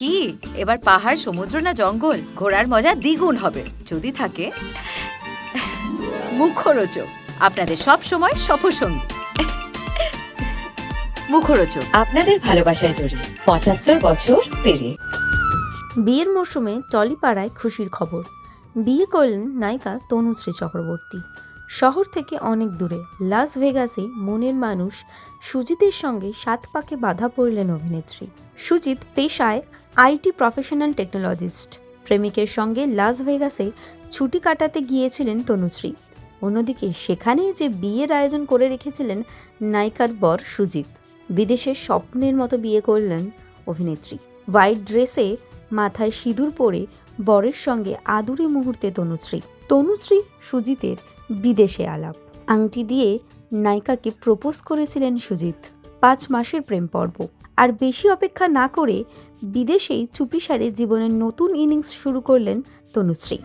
কি? এবার পাহাড় সমুদ্র না জঙ্গল? ঘোরার মজা দ্বিগুণ হবে। যদি থাকে মুখরোচক। আপনাদের সব সময় সফরসঙ্গী। মুখরোচক। আপনাদের ভালোবাসায় জড়িয়ে পঁচাত্তর বছর পেরিয়ে। বিয়ের মরশুমে টলিপাড়ায় খুশির খবর। বিয়ে করলেন নায়িকা তনুশ্রী চক্রবর্তী। শহর থেকে অনেক দূরে লাস ভেগাসে মনের মানুষ সুজিতের সঙ্গে সাত পাকে বাধা পড়লেন অভিনেত্রী। সুজিত পেশায় আইটি প্রফেশনাল টেকনোলজিস্ট। প্রেমিকের সঙ্গে লাস ভেগাসে ছুটি কাটাতে গিয়েছিলেন তনুশ্রী। অন্যদিকে সেখানেই যে বিয়ের আয়োজন করে রেখেছিলেন নায়িকার বর সুজিত। বিদেশের স্বপ্নের মতো বিয়ে করলেন অভিনেত্রী। হোয়াইট ড্রেসে মাথায় সিঁদুর পরে বরের সঙ্গে আদুরে মুহূর্তে তনুশ্রী। তনুশ্রী সুজিতের বিদেশে আলাপ। আংটি দিয়ে নায়িকাকে প্রপোজ করেছিলেন সুজিত। পাঁচ মাসের প্রেম পর্ব। আর বেশি অপেক্ষা না করে বিদেশেই চুপিসারে জীবনের নতুন ইনিংস শুরু করলেন তনুশ্রী।